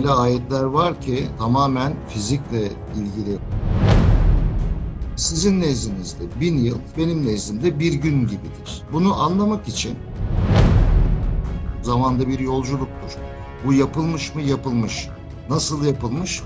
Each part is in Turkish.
Öyle ayetler var ki tamamen fizikle ilgili. Sizin nezdinizde bin yıl, benim nezdimde bir gün gibidir. Bunu anlamak için zamanda bir yolculuktur. Bu yapılmış mı? Yapılmış. Nasıl yapılmış?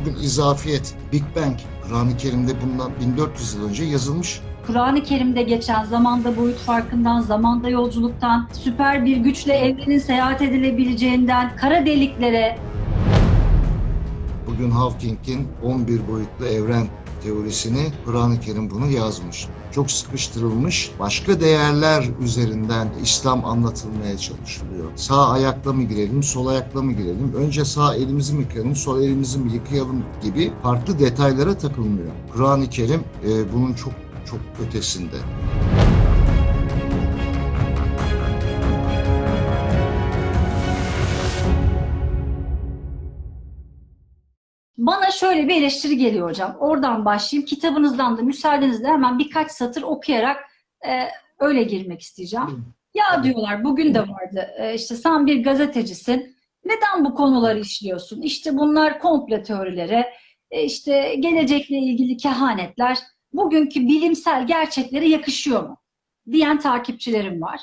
Bugün izafiyet, Big Bang, Kur'an-ı Kerim'de bundan 1400 yıl önce yazılmış Kur'an-ı Kerim'de geçen zamanda boyut farkından, zamanda yolculuktan, süper bir güçle evrenin seyahat edilebileceğinden, kara deliklere, Bugün Hawking'in 11 boyutlu evren teorisini Kur'an-ı Kerim bunu yazmış. Çok sıkıştırılmış, başka değerler üzerinden İslam anlatılmaya çalışılıyor. Sağ ayakla mı girelim, sol ayakla mı girelim, önce sağ elimizi mi yıkayalım, sol elimizi mi yıkayalım gibi farklı detaylara takılmıyor. Kur'an-ı Kerim e, bunun çok çok ötesinde. Bana şöyle bir eleştiri geliyor hocam. Oradan başlayayım. Kitabınızdan da müsaadenizle hemen birkaç satır okuyarak e, öyle girmek isteyeceğim. Ya diyorlar bugün de vardı. E, işte sen bir gazetecisin. Neden bu konuları işliyorsun? İşte bunlar komplo teorileri, e, işte gelecekle ilgili kehanetler, bugünkü bilimsel gerçeklere yakışıyor mu? Diyen takipçilerim var.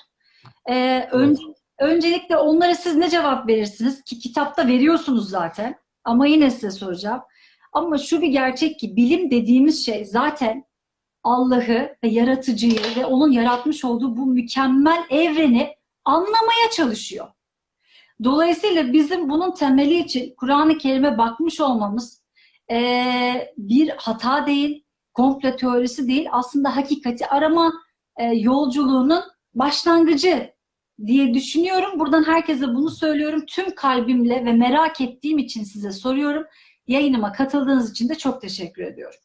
E, önce, öncelikle onlara siz ne cevap verirsiniz? Ki kitapta veriyorsunuz zaten. Ama yine size soracağım. Ama şu bir gerçek ki bilim dediğimiz şey zaten Allah'ı ve yaratıcıyı ve onun yaratmış olduğu bu mükemmel evreni anlamaya çalışıyor. Dolayısıyla bizim bunun temeli için Kur'an-ı Kerim'e bakmış olmamız eee, bir hata değil, komplo teorisi değil, aslında hakikati arama e, yolculuğunun başlangıcı diye düşünüyorum. Buradan herkese bunu söylüyorum. Tüm kalbimle ve merak ettiğim için size soruyorum. Yayınıma katıldığınız için de çok teşekkür ediyorum.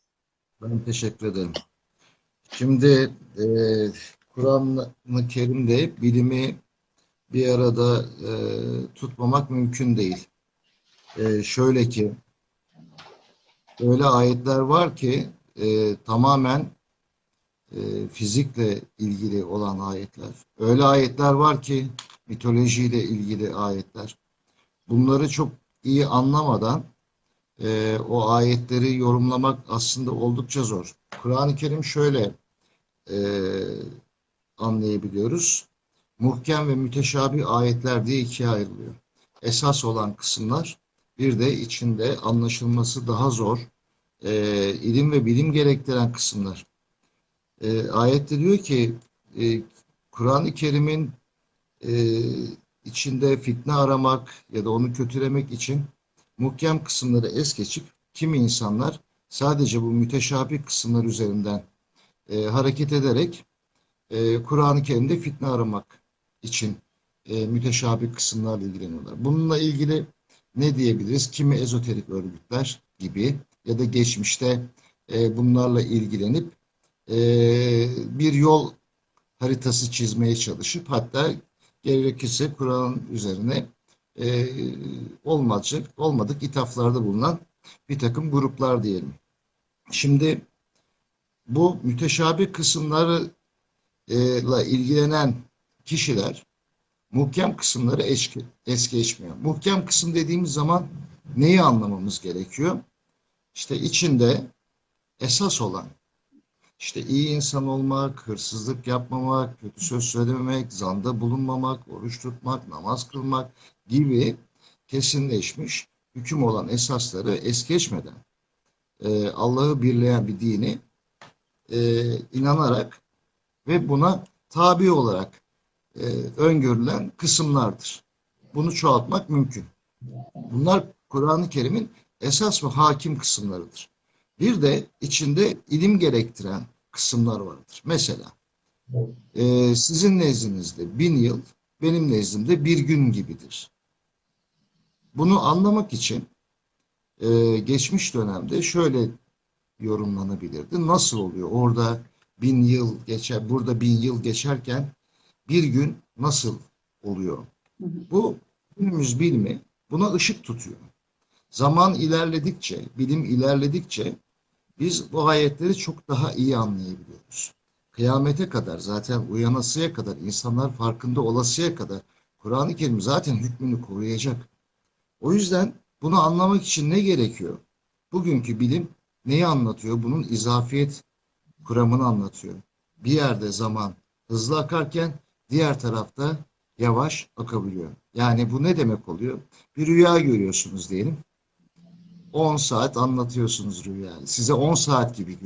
Ben teşekkür ederim. Şimdi e, Kur'an-ı Kerim'de bilimi bir arada e, tutmamak mümkün değil. E, şöyle ki öyle ayetler var ki e, tamamen e, fizikle ilgili olan ayetler. Öyle ayetler var ki mitolojiyle ilgili ayetler. Bunları çok iyi anlamadan e, o ayetleri yorumlamak aslında oldukça zor. Kur'an-ı Kerim şöyle e, anlayabiliyoruz. Muhkem ve müteşabih ayetler diye ikiye ayrılıyor. Esas olan kısımlar bir de içinde anlaşılması daha zor e, ilim ve bilim gerektiren kısımlar. E, ayette diyor ki e, Kur'an-ı Kerim'in e, içinde fitne aramak ya da onu kötülemek için muhkem kısımları es geçip kimi insanlar sadece bu müteşabih kısımlar üzerinden e, hareket ederek e, Kur'an-ı Kerim'de fitne aramak için e, müteşabih kısımlarla ilgileniyorlar. Bununla ilgili ne diyebiliriz? Kimi ezoterik örgütler gibi ya da geçmişte e, bunlarla ilgilenip e, bir yol haritası çizmeye çalışıp hatta gerekirse Kur'an üzerine e, olmadık, ithaflarda bulunan bir takım gruplar diyelim. Şimdi bu müteşabih kısımlarla ilgilenen kişiler muhkem kısımları es geçmiyor. Muhkem kısım dediğimiz zaman neyi anlamamız gerekiyor? İşte içinde esas olan işte iyi insan olmak, hırsızlık yapmamak, kötü söz söylememek, zanda bulunmamak, oruç tutmak, namaz kılmak gibi kesinleşmiş hüküm olan esasları es geçmeden e, Allah'ı birleyen bir dini e, inanarak ve buna tabi olarak e, öngörülen kısımlardır. Bunu çoğaltmak mümkün. Bunlar Kur'an-ı Kerim'in esas ve hakim kısımlarıdır. Bir de içinde ilim gerektiren kısımlar vardır. Mesela e, sizin nezdinizde bin yıl, benim nezdimde bir gün gibidir. Bunu anlamak için e, geçmiş dönemde şöyle yorumlanabilirdi. Nasıl oluyor? Orada bin yıl geçer, burada bin yıl geçerken bir gün nasıl oluyor? Bu günümüz bilimi buna ışık tutuyor. Zaman ilerledikçe, bilim ilerledikçe biz bu ayetleri çok daha iyi anlayabiliyoruz. Kıyamete kadar zaten uyanasıya kadar insanlar farkında olasıya kadar Kur'an-ı Kerim zaten hükmünü koruyacak. O yüzden bunu anlamak için ne gerekiyor? Bugünkü bilim neyi anlatıyor? Bunun izafiyet kuramını anlatıyor. Bir yerde zaman hızlı akarken diğer tarafta yavaş akabiliyor. Yani bu ne demek oluyor? Bir rüya görüyorsunuz diyelim. 10 saat anlatıyorsunuz rüyayı. Size 10 saat gibi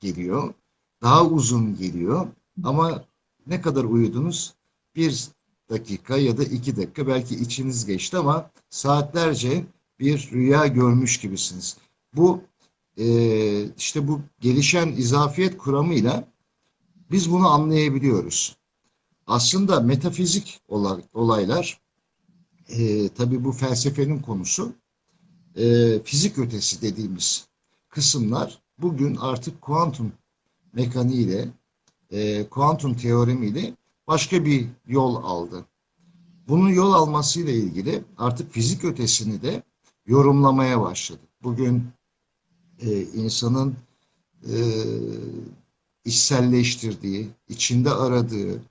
geliyor. Daha uzun geliyor. Ama ne kadar uyudunuz? Bir dakika ya da iki dakika belki içiniz geçti ama saatlerce bir rüya görmüş gibisiniz. Bu eee, işte bu gelişen izafiyet kuramıyla biz bunu anlayabiliyoruz. Aslında metafizik olay- olaylar eee tabii bu felsefenin konusu eee, fizik ötesi dediğimiz kısımlar bugün artık kuantum mekaniğiyle eee, kuantum teoremiyle başka bir yol aldı. Bunun yol almasıyla ilgili artık fizik ötesini de yorumlamaya başladık. Bugün e, insanın e, içselleştirdiği, içinde aradığı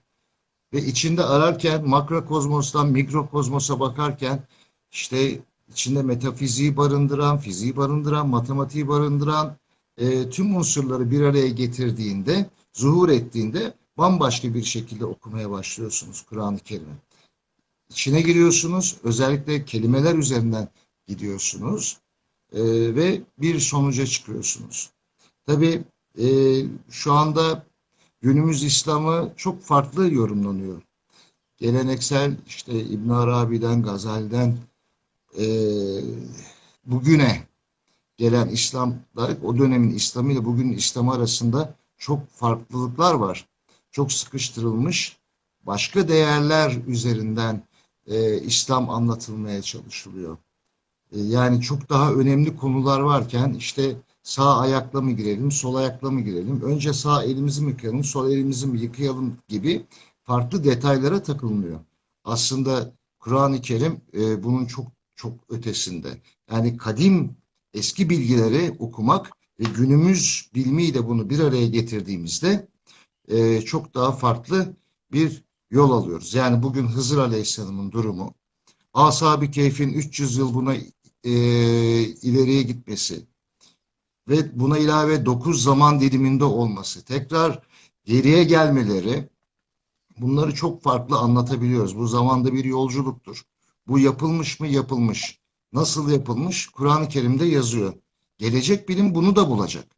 ve içinde ararken makrokozmostan mikrokozmosa bakarken işte içinde metafiziği barındıran, fiziği barındıran, matematiği barındıran e, tüm unsurları bir araya getirdiğinde, zuhur ettiğinde bambaşka bir şekilde okumaya başlıyorsunuz Kur'an-ı Kerim'i. İçine giriyorsunuz, özellikle kelimeler üzerinden gidiyorsunuz e, ve bir sonuca çıkıyorsunuz. Tabii e, şu anda günümüz İslam'ı çok farklı yorumlanıyor. Geleneksel işte İbn Arabi'den, Gazali'den e, bugüne gelen İslam'la o dönemin İslam'ı ile bugünün İslam'ı arasında çok farklılıklar var. Çok sıkıştırılmış başka değerler üzerinden e, İslam anlatılmaya çalışılıyor. E, yani çok daha önemli konular varken işte sağ ayakla mı girelim, sol ayakla mı girelim, önce sağ elimizi mi yıkayalım, sol elimizi mi yıkayalım gibi farklı detaylara takılmıyor. Aslında Kur'an-ı Kerim e, bunun çok çok ötesinde. Yani kadim eski bilgileri okumak ve günümüz bilmiyle bunu bir araya getirdiğimizde e, çok daha farklı bir yol alıyoruz. Yani bugün Hızır Aleyhisselam'ın durumu, Ashab-ı Keyf'in 300 yıl buna e, ileriye gitmesi ve buna ilave 9 zaman diliminde olması, tekrar geriye gelmeleri, bunları çok farklı anlatabiliyoruz. Bu zamanda bir yolculuktur. Bu yapılmış mı? Yapılmış. Nasıl yapılmış? Kur'an-ı Kerim'de yazıyor. Gelecek bilim bunu da bulacak.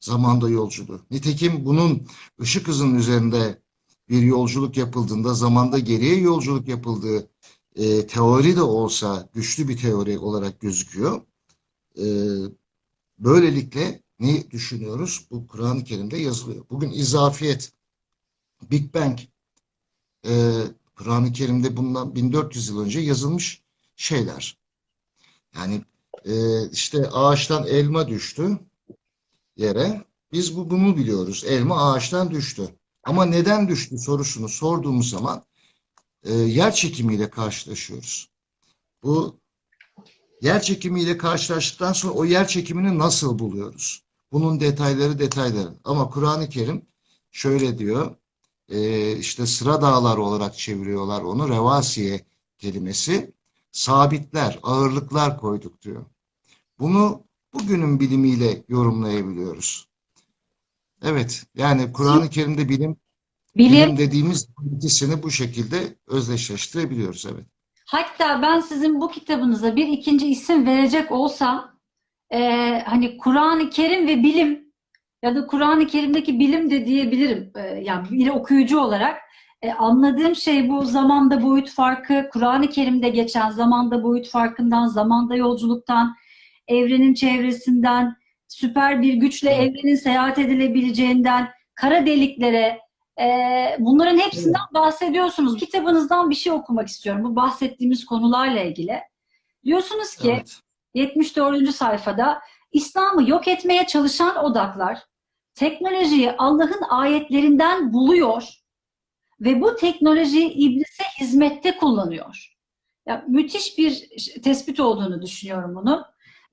Zamanda yolculuğu. Nitekim bunun ışık hızının üzerinde bir yolculuk yapıldığında, zamanda geriye yolculuk yapıldığı e, teori de olsa güçlü bir teori olarak gözüküyor. E, böylelikle ne düşünüyoruz? Bu Kur'an-ı Kerim'de yazılıyor. Bugün izafiyet, Big Bang, e, Kur'an-ı Kerim'de bundan 1400 yıl önce yazılmış şeyler. Yani e, işte ağaçtan elma düştü yere. Biz bu, bunu biliyoruz. Elma ağaçtan düştü. Ama neden düştü sorusunu sorduğumuz zaman e, yer çekimiyle karşılaşıyoruz. Bu yer çekimiyle karşılaştıktan sonra o yer çekimini nasıl buluyoruz? Bunun detayları detayları. Ama Kur'an-ı Kerim şöyle diyor, e, işte sıra dağlar olarak çeviriyorlar onu, revasiye kelimesi, sabitler, ağırlıklar koyduk diyor. Bunu bugünün bilimiyle yorumlayabiliyoruz. Evet, yani Kur'an-ı Kerim'de bilim Bilim, bilim dediğimiz ikisini bu şekilde özdeşleştirebiliyoruz. Evet. hatta ben sizin bu kitabınıza bir ikinci isim verecek olsam e, hani Kur'an-ı Kerim ve bilim ya da Kur'an-ı Kerim'deki bilim de diyebilirim. E, yani bir okuyucu olarak E, anladığım şey bu zamanda boyut farkı, Kur'an-ı Kerim'de geçen zamanda boyut farkından, zamanda yolculuktan, evrenin çevresinden, süper bir güçle evrenin seyahat edilebileceğinden, kara deliklere, e, bunların hepsinden bahsediyorsunuz. Kitabınızdan bir şey okumak istiyorum bu bahsettiğimiz konularla ilgili. Diyorsunuz ki Evet. 74. sayfada İslam'ı yok etmeye çalışan odaklar teknolojiyi Allah'ın ayetlerinden buluyor ve bu teknolojiyi iblise hizmette kullanıyor. Ya, müthiş bir tespit olduğunu düşünüyorum bunun.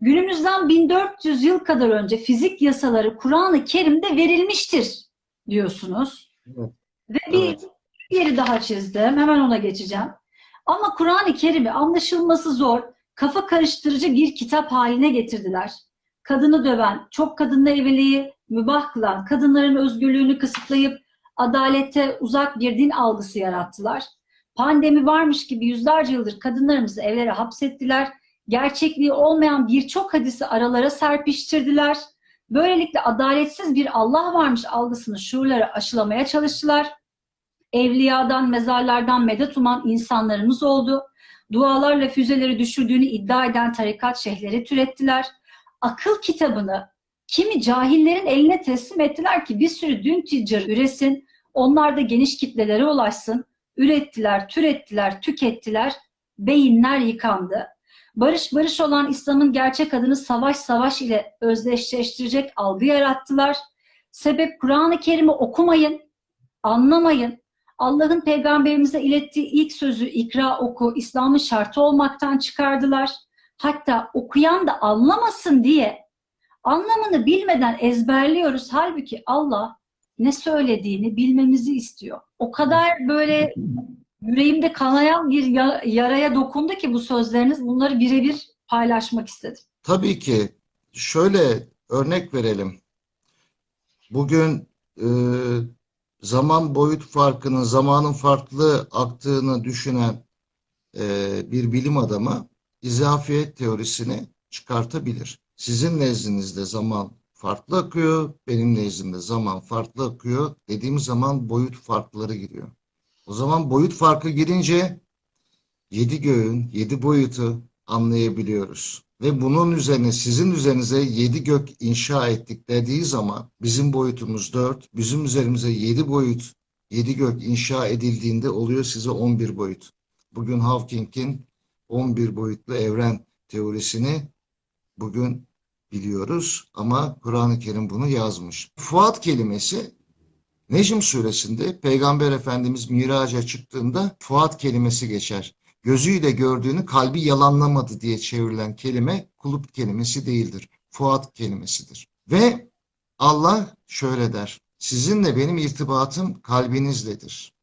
Günümüzden 1400 yıl kadar önce fizik yasaları Kur'an-ı Kerim'de verilmiştir diyorsunuz. Evet. Ve bir Evet. yeri daha çizdim. Hemen ona geçeceğim. Ama Kur'an-ı Kerim'i anlaşılması zor, kafa karıştırıcı bir kitap haline getirdiler. Kadını döven, çok kadınla evliliği mübah kılan, kadınların özgürlüğünü kısıtlayıp adalete uzak bir din algısı yarattılar. Pandemi varmış gibi yüzlerce yıldır kadınlarımızı evlere hapsettiler. Gerçekliği olmayan birçok hadisi aralara serpiştirdiler. Böylelikle adaletsiz bir Allah varmış algısını şuurlara aşılamaya çalıştılar. Evliyadan, mezarlardan medet uman insanlarımız oldu. Dualarla füzeleri düşürdüğünü iddia eden tarikat şeyhleri türettiler. Akıl kitabını kimi cahillerin eline teslim ettiler ki bir sürü dün tüccar üresin, onlar da geniş kitlelere ulaşsın. Ürettiler, türettiler, tükettiler, beyinler yıkandı. Barış barış olan İslam'ın gerçek adını savaş savaş ile özdeşleştirecek algı yarattılar. Sebep Kur'an-ı Kerim'i okumayın, anlamayın. Allah'ın peygamberimize ilettiği ilk sözü ikra oku, İslam'ın şartı olmaktan çıkardılar. Hatta okuyan da anlamasın diye anlamını bilmeden ezberliyoruz. Halbuki Allah ne söylediğini bilmemizi istiyor. O kadar böyle yüreğimde kanayan bir ya- yaraya dokundu ki bu sözleriniz. Bunları birebir paylaşmak istedim. Tabii ki şöyle örnek verelim. Bugün e, zaman boyut farkının, zamanın farklı aktığını düşünen e, bir bilim adamı izafiyet teorisini çıkartabilir. Sizin nezdinizde zaman farklı akıyor, benim nezdimde zaman farklı akıyor. Dediğim zaman boyut farkları giriyor. O zaman boyut farkı girince yedi göğün, yedi boyutu anlayabiliyoruz. Ve bunun üzerine sizin üzerinize yedi gök inşa ettik dediği zaman bizim boyutumuz dört, bizim üzerimize yedi boyut, yedi gök inşa edildiğinde oluyor size 11 boyut. Bugün Hawking'in 11 boyutlu evren teorisini bugün biliyoruz ama Kur'an-ı Kerim bunu yazmış. Fuat kelimesi Necm suresinde Peygamber Efendimiz miraca çıktığında Fuat kelimesi geçer gözüyle gördüğünü kalbi yalanlamadı diye çevrilen kelime kulüp kelimesi değildir. Fuat kelimesidir. Ve Allah şöyle der. Sizinle benim irtibatım kalbinizledir.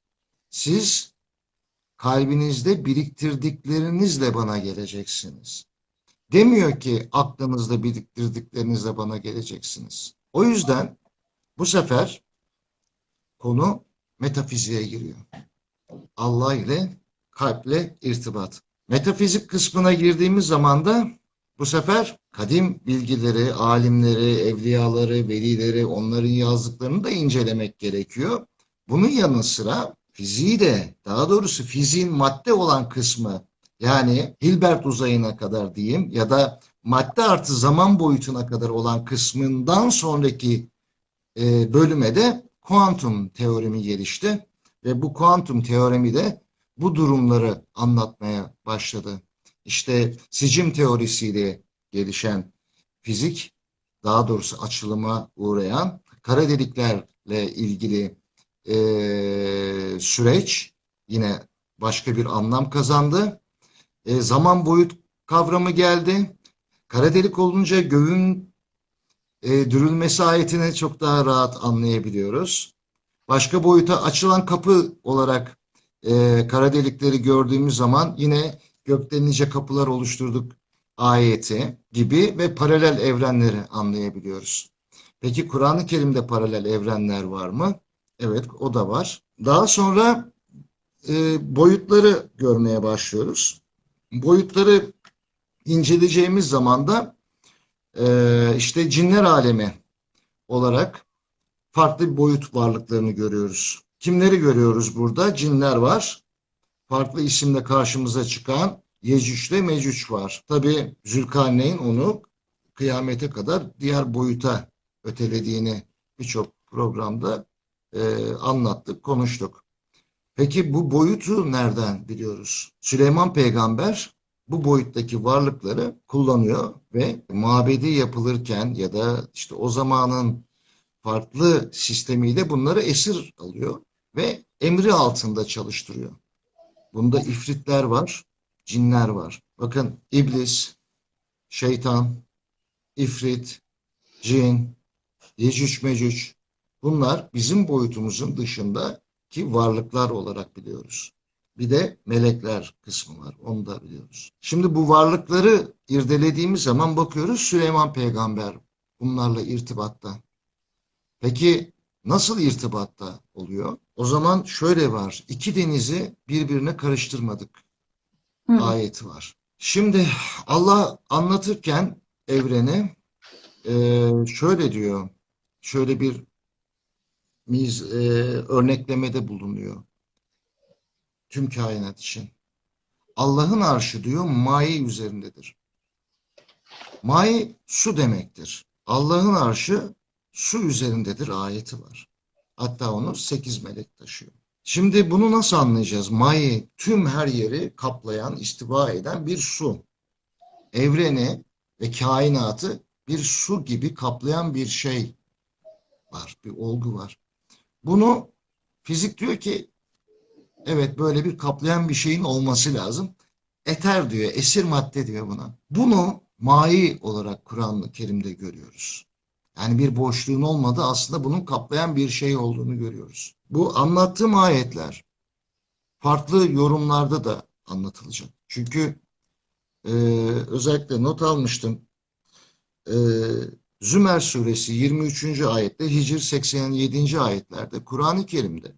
Siz kalbinizde biriktirdiklerinizle bana geleceksiniz. Demiyor ki aklınızda biriktirdiklerinizle bana geleceksiniz. O yüzden bu sefer konu metafiziğe giriyor. Allah ile kalple irtibat. Metafizik kısmına girdiğimiz zaman da bu sefer kadim bilgileri, alimleri, evliyaları, velileri, onların yazdıklarını da incelemek gerekiyor. Bunun yanı sıra fiziği de, daha doğrusu fiziğin madde olan kısmı, yani Hilbert uzayına kadar diyeyim ya da madde artı zaman boyutuna kadar olan kısmından sonraki e, bölüme de kuantum teoremi gelişti. Ve bu kuantum teoremi de bu durumları anlatmaya başladı. İşte sicim teorisiyle gelişen fizik, daha doğrusu açılıma uğrayan kara deliklerle ilgili e, süreç yine başka bir anlam kazandı. E, zaman boyut kavramı geldi. Kara delik olunca göğün e, dürülmesi ayetini çok daha rahat anlayabiliyoruz. Başka boyuta açılan kapı olarak e, kara delikleri gördüğümüz zaman yine gökte nice kapılar oluşturduk ayeti gibi ve paralel evrenleri anlayabiliyoruz. Peki Kur'an-ı Kerim'de paralel evrenler var mı? Evet o da var. Daha sonra e, boyutları görmeye başlıyoruz. Boyutları inceleyeceğimiz zaman da e, işte cinler alemi olarak farklı bir boyut varlıklarını görüyoruz. Kimleri görüyoruz burada? Cinler var. Farklı isimle karşımıza çıkan Yecüc ve Mecüc var. Tabi Zülkarneyn onu kıyamete kadar diğer boyuta ötelediğini birçok programda e, anlattık, konuştuk. Peki bu boyutu nereden biliyoruz? Süleyman peygamber bu boyuttaki varlıkları kullanıyor ve mabedi yapılırken ya da işte o zamanın farklı sistemiyle bunları esir alıyor ve emri altında çalıştırıyor. Bunda ifritler var, cinler var. Bakın iblis, şeytan, ifrit, cin, yecüc mecüc bunlar bizim boyutumuzun dışındaki varlıklar olarak biliyoruz. Bir de melekler kısmı var. Onu da biliyoruz. Şimdi bu varlıkları irdelediğimiz zaman bakıyoruz Süleyman peygamber bunlarla irtibatta. Peki nasıl irtibatta oluyor? O zaman şöyle var. İki denizi birbirine karıştırmadık Hı. ayeti var. Şimdi Allah anlatırken evreni şöyle diyor. Şöyle bir miz, eee, örneklemede bulunuyor. Tüm kainat için. Allah'ın arşı diyor maye üzerindedir. Maye su demektir. Allah'ın arşı su üzerindedir ayeti var. Hatta onu sekiz melek taşıyor. Şimdi bunu nasıl anlayacağız? Maye tüm her yeri kaplayan, istiva eden bir su. Evreni ve kainatı bir su gibi kaplayan bir şey var, bir olgu var. Bunu fizik diyor ki evet böyle bir kaplayan bir şeyin olması lazım. Eter diyor, esir madde diyor buna. Bunu mai olarak Kur'an-ı Kerim'de görüyoruz. Yani bir boşluğun olmadığı aslında bunun kaplayan bir şey olduğunu görüyoruz. Bu anlattığım ayetler farklı yorumlarda da anlatılacak. Çünkü e, özellikle not almıştım. E, Zümer suresi 23. ayette, Hicr 87. ayetlerde Kur'an-ı Kerim'de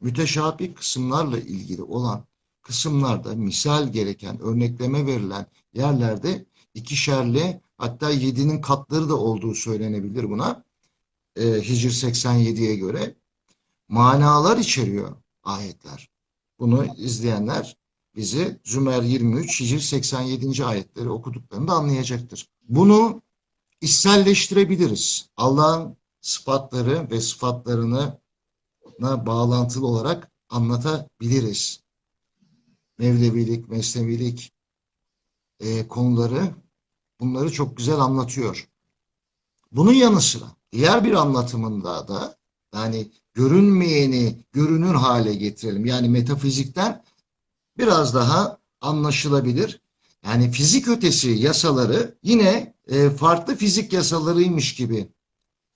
müteşabih kısımlarla ilgili olan kısımlarda misal gereken, örnekleme verilen yerlerde ikişerli hatta yedinin katları da olduğu söylenebilir buna. E, Hicr 87'ye göre manalar içeriyor ayetler. Bunu izleyenler bizi Zümer 23, Hicr 87. ayetleri okuduklarında anlayacaktır. Bunu içselleştirebiliriz. Allah'ın sıfatları ve sıfatlarını bağlantılı olarak anlatabiliriz. Mevlevilik, mesnevilik e, konuları bunları çok güzel anlatıyor. Bunun yanı sıra diğer bir anlatımında da yani görünmeyeni görünür hale getirelim. Yani metafizikten biraz daha anlaşılabilir. Yani fizik ötesi yasaları yine e, farklı fizik yasalarıymış gibi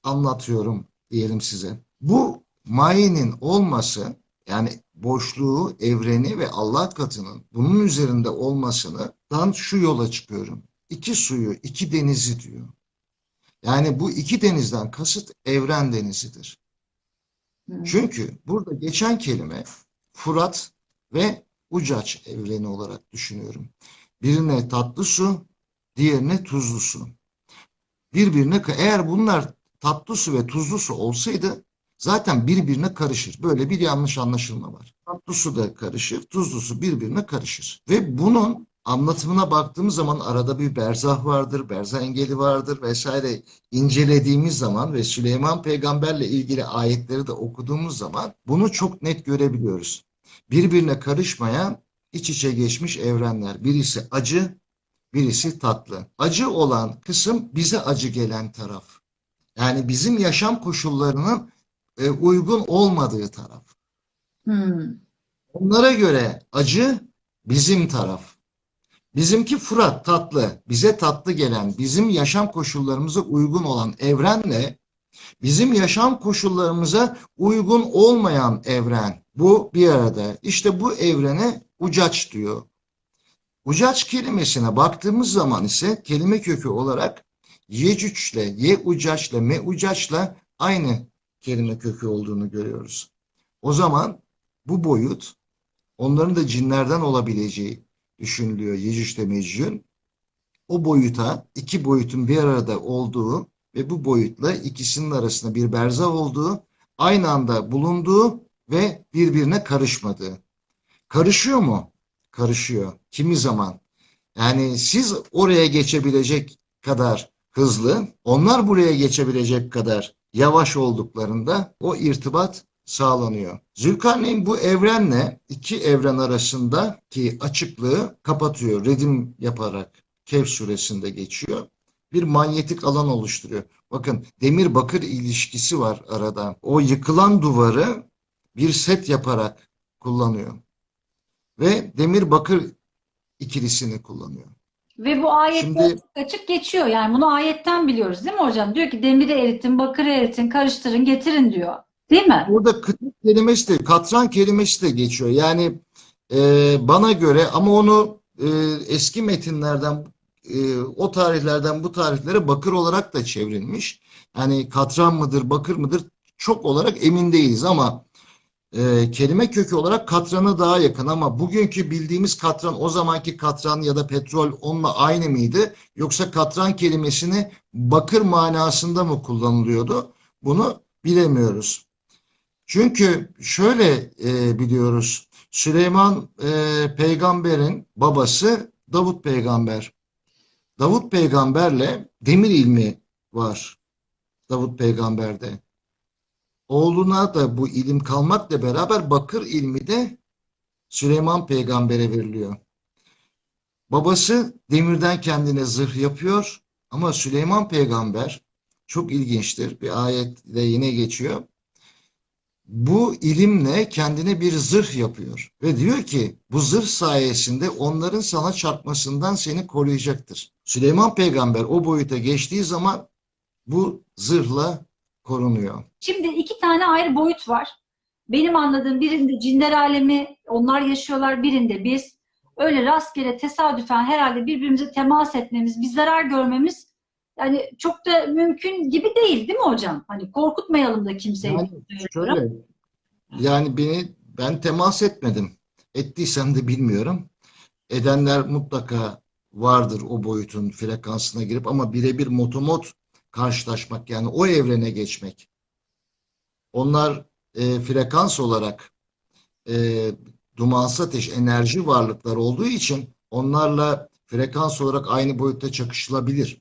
anlatıyorum diyelim size. Bu mayenin olması yani boşluğu, evreni ve Allah katının bunun üzerinde olmasından şu yola çıkıyorum. İki suyu, iki denizi diyor. Yani bu iki denizden kasıt evren denizidir. Çünkü burada geçen kelime Fırat ve Ucaç evreni olarak düşünüyorum. Birine tatlı su, diğerine tuzlu su. Birbirine eğer bunlar tatlı su ve tuzlu su olsaydı zaten birbirine karışır. Böyle bir yanlış anlaşılma var. Tatlı su da karışır, tuzlu su birbirine karışır. Ve bunun anlatımına baktığımız zaman arada bir berzah vardır, berzah engeli vardır vesaire incelediğimiz zaman ve Süleyman peygamberle ilgili ayetleri de okuduğumuz zaman bunu çok net görebiliyoruz. Birbirine karışmayan iç içe geçmiş evrenler. Birisi acı, birisi tatlı. Acı olan kısım bize acı gelen taraf. Yani bizim yaşam koşullarının e, uygun olmadığı taraf. Hı. Onlara göre acı bizim taraf. Bizimki Fırat tatlı, bize tatlı gelen, bizim yaşam koşullarımıza uygun olan evrenle bizim yaşam koşullarımıza uygun olmayan evren. Bu bir arada. İşte bu evrene ucaç diyor. Ucaç kelimesine baktığımız zaman ise kelime kökü olarak yecüçle, ye ucaçla, me ucaçla aynı kelime kökü olduğunu görüyoruz. O zaman bu boyut onların da cinlerden olabileceği düşünülüyor Yecüc Mecnun. O boyuta iki boyutun bir arada olduğu ve bu boyutla ikisinin arasında bir berzah olduğu, aynı anda bulunduğu ve birbirine karışmadığı. Karışıyor mu? Karışıyor. Kimi zaman? Yani siz oraya geçebilecek kadar hızlı, onlar buraya geçebilecek kadar yavaş olduklarında o irtibat sağlanıyor. Zülkarneyn bu evrenle iki evren arasındaki açıklığı kapatıyor. Redim yaparak Kehf suresinde geçiyor. Bir manyetik alan oluşturuyor. Bakın demir bakır ilişkisi var arada. O yıkılan duvarı bir set yaparak kullanıyor. Ve demir bakır ikilisini kullanıyor. Ve bu ayette Şimdi- açık geçiyor. Yani bunu ayetten biliyoruz değil mi hocam? Diyor ki demiri eritin, bakırı eritin, karıştırın, getirin diyor. Değil mi? Burada kıtlık kelimesi de, katran kelimesi de geçiyor. Yani e, bana göre ama onu e, eski metinlerden e, o tarihlerden bu tarihlere bakır olarak da çevrilmiş. Yani katran mıdır, bakır mıdır çok olarak emin değiliz ama e, kelime kökü olarak katrana daha yakın ama bugünkü bildiğimiz katran o zamanki katran ya da petrol onunla aynı mıydı? Yoksa katran kelimesini bakır manasında mı kullanılıyordu? Bunu bilemiyoruz. Çünkü şöyle e, biliyoruz. Süleyman e, peygamberin babası Davut peygamber. Davut peygamberle demir ilmi var. Davut peygamberde. Oğluna da bu ilim kalmakla beraber bakır ilmi de Süleyman peygambere veriliyor. Babası demirden kendine zırh yapıyor ama Süleyman peygamber çok ilginçtir. Bir ayetle yine geçiyor. Bu ilimle kendine bir zırh yapıyor ve diyor ki bu zırh sayesinde onların sana çarpmasından seni koruyacaktır. Süleyman peygamber o boyuta geçtiği zaman bu zırhla korunuyor. Şimdi iki tane ayrı boyut var. Benim anladığım birinde cinler alemi, onlar yaşıyorlar, birinde biz. Öyle rastgele tesadüfen herhalde birbirimize temas etmemiz, bir zarar görmemiz yani çok da mümkün gibi değil değil mi hocam? Hani korkutmayalım da kimseyi. Yani. Şöyle, yani beni ben temas etmedim. Ettiysem de bilmiyorum. Edenler mutlaka vardır o boyutun frekansına girip ama birebir motomot karşılaşmak yani o evrene geçmek. Onlar e, frekans olarak e, dumansı ateş enerji varlıklar olduğu için onlarla frekans olarak aynı boyutta çakışılabilir.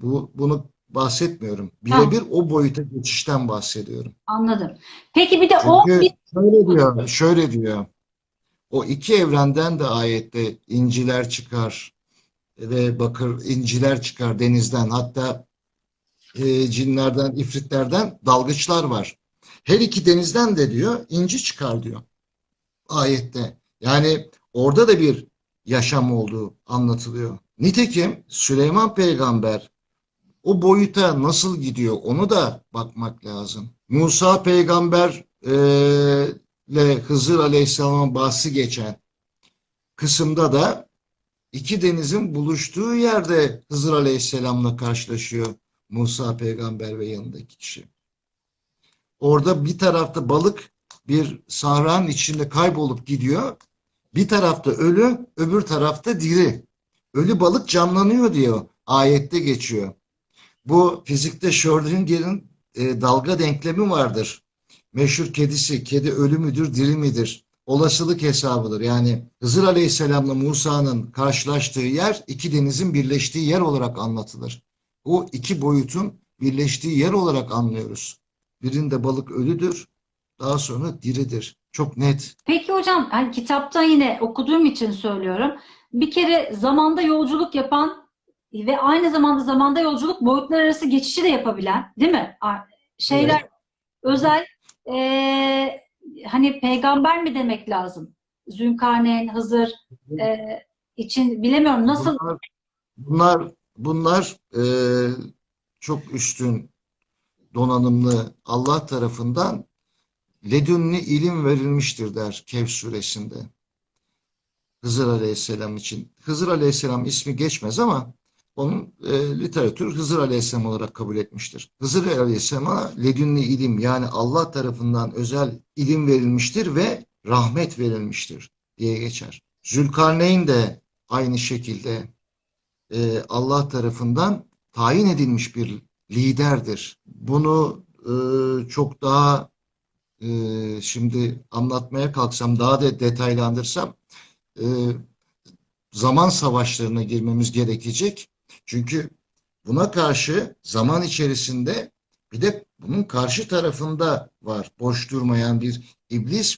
Bu, bunu bahsetmiyorum. Birebir o boyuta geçişten bahsediyorum. Anladım. Peki bir de o Çünkü bir şöyle diyor, şöyle diyor. O iki evrenden de ayette inciler çıkar ve bakır inciler çıkar denizden. Hatta e, cinlerden, ifritlerden dalgıçlar var. Her iki denizden de diyor inci çıkar diyor ayette. Yani orada da bir yaşam olduğu anlatılıyor. Nitekim Süleyman peygamber o boyuta nasıl gidiyor onu da bakmak lazım. Musa peygamber e, ile Hızır aleyhisselamın bahsi geçen kısımda da iki denizin buluştuğu yerde Hızır aleyhisselamla karşılaşıyor Musa peygamber ve yanındaki kişi. Orada bir tarafta balık bir sahranın içinde kaybolup gidiyor. Bir tarafta ölü, öbür tarafta diri. Ölü balık canlanıyor diyor. Ayette geçiyor. Bu fizikte Schrödinger'in e, dalga denklemi vardır. Meşhur kedisi, kedi ölü müdür, diri midir? Olasılık hesabıdır. Yani Hızır Aleyhisselam'la Musa'nın karşılaştığı yer iki denizin birleştiği yer olarak anlatılır. O iki boyutun birleştiği yer olarak anlıyoruz. Birinde balık ölüdür, daha sonra diridir. Çok net. Peki hocam hani kitapta yine okuduğum için söylüyorum. Bir kere zamanda yolculuk yapan ve aynı zamanda zamanda yolculuk boyutlar arası geçişi de yapabilen, değil mi? Şeyler özel eee, hani peygamber mi demek lazım? Zülkarneyn, Hızır eee, için bilemiyorum nasıl Bunlar bunlar, bunlar eee, çok üstün donanımlı Allah tarafından ledünni ilim verilmiştir der Kehf suresinde. Hızır Aleyhisselam için. Hızır Aleyhisselam ismi geçmez ama onun e, literatür Hızır Aleyhisselam olarak kabul etmiştir. Hızır Aleyhisselam'a ledünni ilim yani Allah tarafından özel ilim verilmiştir ve rahmet verilmiştir diye geçer. Zülkarneyn de aynı şekilde e, Allah tarafından tayin edilmiş bir liderdir. Bunu e, çok daha e, şimdi anlatmaya kalksam daha da detaylandırsam e, zaman savaşlarına girmemiz gerekecek. Çünkü buna karşı zaman içerisinde bir de bunun karşı tarafında var. Boş durmayan bir iblis